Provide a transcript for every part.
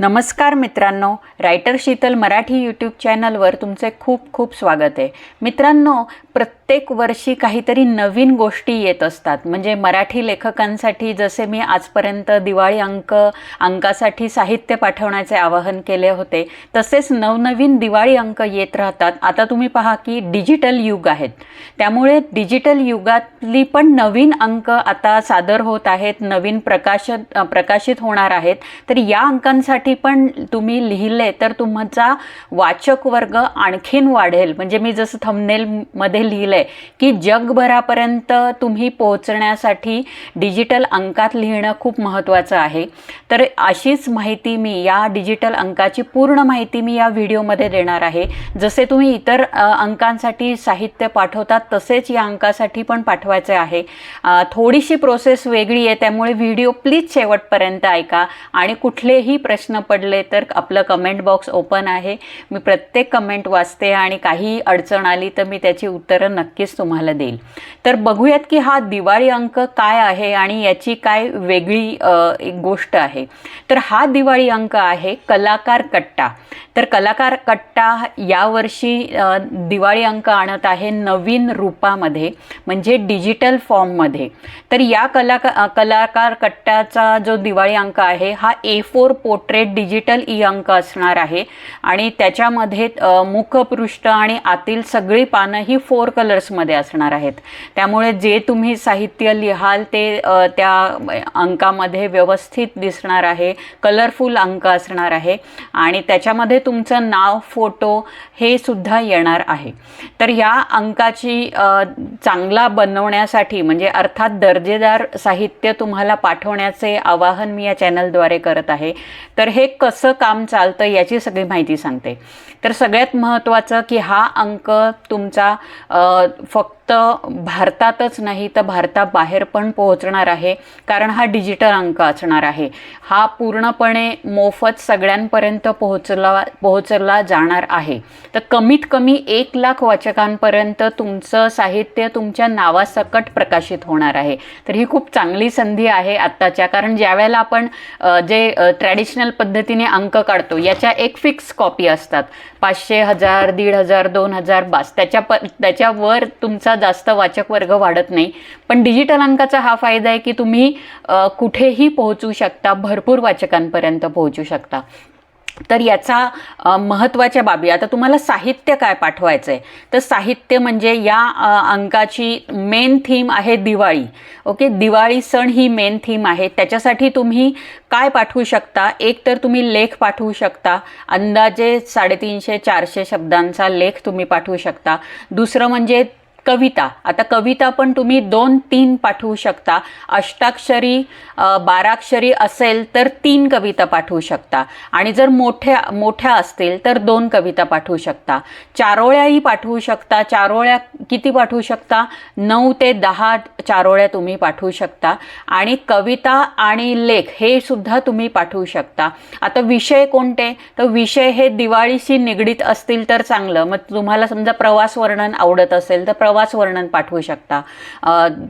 नमस्कार मित्रांनो writer Sheetal Marathi YouTube चॅनलवर तुमचे खूप खूप स्वागत आहे. मित्रांनो प्रत्येक वर्षी काहीतरी नवीन गोष्टी येत असतात. म्हणजे मराठी लेखकांसाठी जसे मी आजपर्यंत दिवाळी अंक अंकासाठी साहित्य पाठवण्याचे आवाहन केले होते तसेच नवनवीन दिवाळी अंक येत राहतात. आता तुम्ही पहा की डिजिटल युग आहेत. त्यामुळे डिजिटल युगातली पण नवीन अंक आता सादर होत आहेत नवीन प्रकाशन प्रकाशित होणार आहेत. तर या अंकांसाठी पण तुम्ही लिहिले तर तुमचा वाचक वर्ग आणखीन वाढेल. म्हणजे मी जसं थंबनेलमध्ये लिहिलं आहे की जगभरापर्यंत तुम्ही पोहोचण्यासाठी डिजिटल अंकात लिहिणं खूप महत्त्वाचं आहे. तर अशीच माहिती मी या डिजिटल अंकाची पूर्ण माहिती मी या व्हिडिओमध्ये देणार आहे. जसे तुम्ही इतर अंकांसाठी साहित्य पाठवतात तसेच या अंकासाठी पण पाठवायचे आहे. थोडीशी प्रोसेस वेगळी आहे त्यामुळे व्हिडिओ प्लीज शेवटपर्यंत ऐका आणि कुठलेही प्रश्न पडले तर आपलं कमेंट बॉक्स ओपन आहे. मी प्रत्येक कमेंट वाचते आणि काही अडचण आली तर मी त्याची उत्तरं नक्कीच तुम्हाला देईल. तर बघूयात की हा दिवाळी अंक काय आहे आणि याची काय वेगळी एक गोष्ट आहे. तर हा दिवाळी अंक आहे कलाकार कट्टा. तर कलाकार कट्टा यावर्षी दिवाळी अंक आणत आहे नवीन रूपामध्ये म्हणजे डिजिटल फॉर्ममध्ये तर या कलाका कलाकार कट्टाचा जो दिवाळी अंक आहे हा A four portrait digital e अंक असणार आहे. आणि त्याच्यामध्ये मुखपृष्ठ आणि आतील सगळी पानं ही फोर कलर्समध्ये असणार आहेत. त्यामुळे जे तुम्ही साहित्य लिहाल ते त्या अंकामध्ये व्यवस्थित दिसणार आहे. कलरफुल अंक असणार आहे. आणि त्याच्यामध्ये तुमचं नाव फोटो हे सुद्धा येणार आहे. तर ह्या अंकाची चांगला बनवण्यासाठी म्हणजे अर्थात दर्जेदार साहित्य तुम्हाला पाठवण्याचे आवाहन मी या चॅनलद्वारे करत आहे. तर हे कसं काम चालतं याची सगळी माहिती सांगते. तर सगळ्यात महत्त्वाचं की हा अंक तुमचा फक्त फक्त भारतातच नाही तर भारताबाहेर पण पोहोचणार आहे कारण हा डिजिटल अंक असणार आहे. हा पूर्णपणे मोफत सगळ्यांपर्यंत पोहोचला पोहोचला जाणार आहे. तर कमीत कमी एक लाख वाचकांपर्यंत तुमचं साहित्य तुमच्या नावासकट प्रकाशित होणार आहे. तर ही खूप चांगली संधी आहे आत्ताच्या कारण ज्यावेळेला आपण जे ट्रॅडिशनल पद्धतीने अंक काढतो याच्या एक फिक्स कॉपी असतात. पाचशे हजार दीड हजार दोन हजार बास त्याच्या प त्याच्यावर तुमचा जास्त वाचक वर्ग वाढत नाही. पण डिजिटल अंकाचा हा फायदा आहे की तुम्ही कुठेही पोहोचू शकता भरपूर वाचकांपर्यंत पोहोचू शकता. तर याचा महत्त्वाच्या बाबी आता तुम्हाला साहित्य काय पाठवायचं आहे तर साहित्य म्हणजे या अंकाची मेन थीम आहे दिवाळी. ओके? दिवाळी सण ही मेन थीम आहे. त्याच्यासाठी तुम्ही काय पाठवू शकता? एक तर तुम्ही लेख पाठवू शकता. अंदाजे साडेतीनशे चारशे शब्दांचा लेख तुम्ही पाठवू शकता. दुसरं म्हणजे कविता. आता कविता पण तुम्ही दोन तीन पाठवू शकता. अष्टाक्षरी बाराक्षरी असेल तर तीन कविता पाठवू शकता. आणि जर मोठ्या मोठ्या असतील तर दोन कविता पाठवू शकता. चारोळ्याही पाठवू शकता. चारोळ्या किती पाठवू शकता? नऊ ते दहा चारोळ्या तुम्ही पाठवू शकता. आणि कविता आणि लेख हे सुद्धा तुम्ही पाठवू शकता. आता विषय कोणते? तर विषय हे दिवाळीशी निगडीत असतील तर चांगलं. मग तुम्हाला समजा प्रवास वर्णन आवडत असेल तर प्रवास वर्णन पाठवू शकता.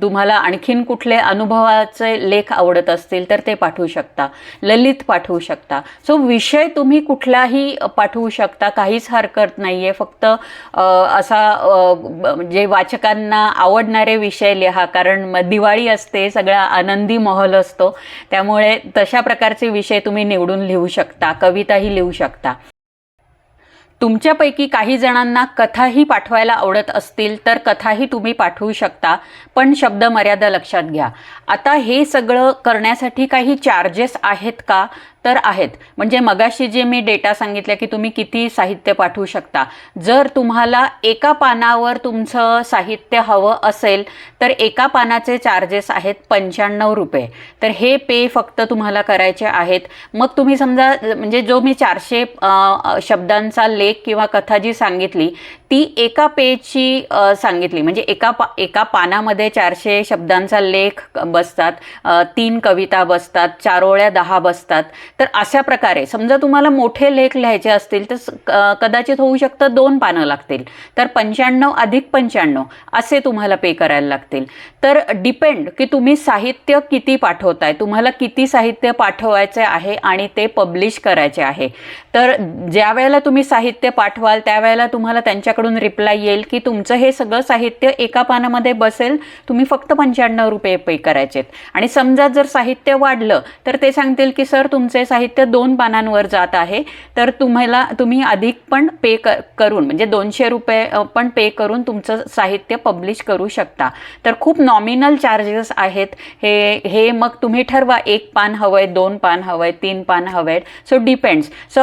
तुम्हाला आणखीन कुठले अनुभवाचे लेख आवडत असतील तर ते पाठवू शकता. ललित पाठवू शकता. सो विषय तुम्ही कुठलाही पाठवू शकता. काहीच हरकत नाही आहे फक्त असा जे वाचकांना आवडणारे विषय लिहा. कारण दिवाळी असते सगळा आनंदी माहोल असतो. त्यामुळे तशा प्रकारचे विषय तुम्ही निवडून लिहू शकता. कविताही लिहू शकता. तुमच्यापैकी काही जणांना कथाही पाठवायला आवडत असतील तर कथाही तुम्ही पाठवू शकता पण शब्द मर्यादा लक्षात घ्या. आता हे सगळं करण्यासाठी काही चार्जेस आहेत का? तर आहेत. म्हणजे मगाशी जे मी डेटा सांगितल्या की तुम्ही किती साहित्य पाठवू शकता. जर तुम्हाला एका पानावर तुमचं साहित्य हवं असेल तर एका पानाचे चार्जेस आहेत पंच्याण्णव रुपये. तर हे पे फक्त तुम्हाला करायचे आहेत. मग तुम्ही समजा म्हणजे जो मी चारशे शब्दांचा लेख किंवा कथा जी सांगितली ती एका पेजची सांगितली. म्हणजे एका पा एका पानामध्ये चारशे शब्दांचा लेख बसतात तीन कविता बसतात चारोळ्या दहा बसतात. तर अशा प्रकारे समजा तुम्हाला मोठे लेख लिहायचे असतील तर क- कदाचित होऊ शकतं दोन पानं लागतील. तर पंच्याण्णव अधिक पंच्याण्णव असे तुम्हाला पे करायला लागतील. तर डिपेंड की तुम्ही साहित्य किती पाठवताय तुम्हाला किती साहित्य पाठवायचे आहे आणि ते पब्लिश करायचे आहे. तर ज्या वेळेला तुम्ही साहित्य पाठवाल त्यावेळेला तुम्हाला त्यांच्याकडून रिप्लाय येईल की तुमचं हे सगळं साहित्य एका पानामध्ये बसेल तुम्ही फक्त पंच्याण्णव रुपये पे करायचेत. आणि समजा जर साहित्य वाढलं तर ते सांगतील की सर तुमचे साहित्य दोन पानांवर जात आहे तर तुम्हाला तुम्ही अधिक पण पे क करून म्हणजे दोनशे रुपये पण पे करून तुमचं साहित्य पब्लिश करू शकता. तर खूप नॉमिनल चार्जेस आहेत. हे हे मग तुम्ही ठरवा एक पान हवं आहे दोन पान हवं आहे तीन पान हवं आहेत सो डिपेंड्स सो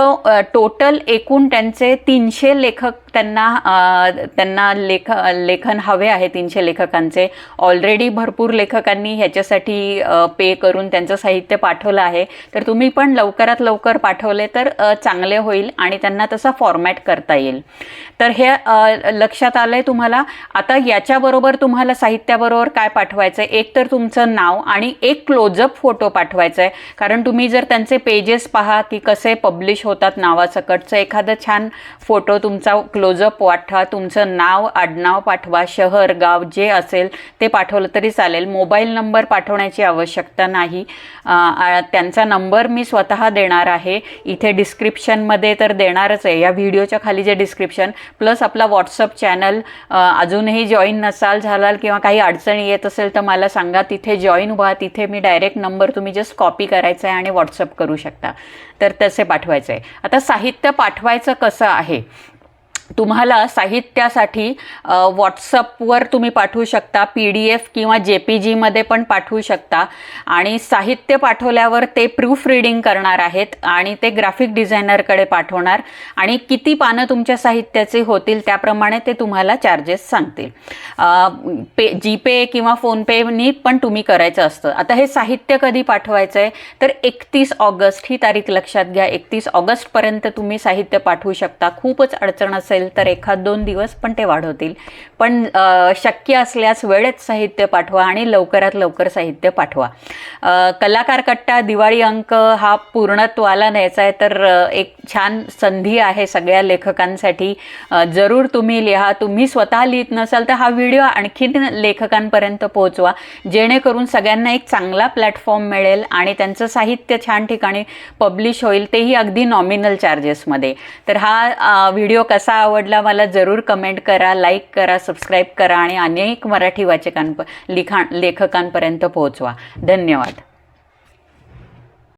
टोटल एकूण त्यांचे तीनशे लेखक त्यांना त्यांना लेख लेखन हवे आहे तीनशे लेखकांचे. ऑलरेडी भरपूर लेखकांनी ह्याच्यासाठी पे करून त्यांचं साहित्य पाठवलं आहे. तर तुम्ही पण लवकरात लवकर पाठवले तर चांगले होईल आणि त्यांना तसा फॉर्मॅट करता येईल. तर हे लक्षात आलं आहे तुम्हाला? आता याच्याबरोबर तुम्हाला साहित्याबरोबर काय पाठवायचं आहे एक तर तुमचं नाव आणि एक क्लोजअप फोटो पाठवायचा आहे कारण तुम्ही जर त्यांचे पेजेस पहा की कसे पब्लिश होतात नावासकटचं एखादं छान फोटो तुमचा क्लोजअप पाठवा तुमचं नाव आडनाव पाठवा शहर गाव जे असेल ते पाठवलं तरी चालेल. मोबाईल नंबर पाठवण्याची आवश्यकता नाही. त्यांचा नंबर मी स्वतः देणार आहे. इथे डिस्क्रिप्शनमध्ये तर देणारच आहे. या व्हिडिओच्या खाली जे डिस्क्रिप्शन प्लस आपला व्हॉट्सअप चॅनल अजूनही जॉईन नसाल झालाल किंवा काही अडचणी येत असेल तर मला सांगा. तिथे जॉईन व्हा. तिथे मी डायरेक्ट नंबर तुम्ही जस्ट कॉपी करायचा आहे आणि व्हॉट्सअप करू शकता. तर तसे पाठवायचं आहे. आता साहित्य पाठवायचं कसं आहे? तुम्हाला साहित्यासाठी व्हॉट्सअपवर तुम्ही पाठवू शकता पी डी एफ किंवा जे पी जीमध्ये पण पाठवू शकता. आणि साहित्य पाठवल्यावर ते प्रूफ रिडिंग करणार आहेत आणि ते ग्राफिक डिझायनरकडे पाठवणार. आणि किती पानं तुमच्या साहित्याचे होतील त्याप्रमाणे ते तुम्हाला चार्जेस सांगतील. पे जीपे किंवा फोनपेनी पण तुम्ही करायचं असतं. आता हे साहित्य कधी पाठवायचं आहे तर एकतीस ऑगस्ट ही तारीख लक्षात घ्या. एकतीस ऑगस्टपर्यंत तुम्ही साहित्य पाठवू शकता. खूपच अडचण असेल तर एखाद दोन दिवस पण ते वाढवतील. पण शक्य असल्यास वेळेत साहित्य पाठवा आणि लवकरात लवकर साहित्य पाठवा. कलाकार कट्टा दिवाळी अंक हा पूर्णत्वाला न्यायचा आहे तर एक छान संधी आहे सगळ्या लेखकांसाठी. जरूर तुम्ही लिहा. तुम्ही स्वतः लिहित नसाल तर हा व्हिडिओ आणखीन लेखकांपर्यंत पोहोचवा. जेणेकरून सगळ्यांना एक चांगला प्लॅटफॉर्म मिळेल आणि त्यांचं साहित्य छान ठिकाणी पब्लिश होईल तेही अगदी नॉमिनल चार्जेसमध्ये. तर हा व्हिडिओ कसा आवडला मला जरूर कमेंट करा लाईक करा सबस्क्राईब करा आणि अनेक मराठी वाचकांप लिखाण लेखकांपर्यंत पोहोचवा. धन्यवाद.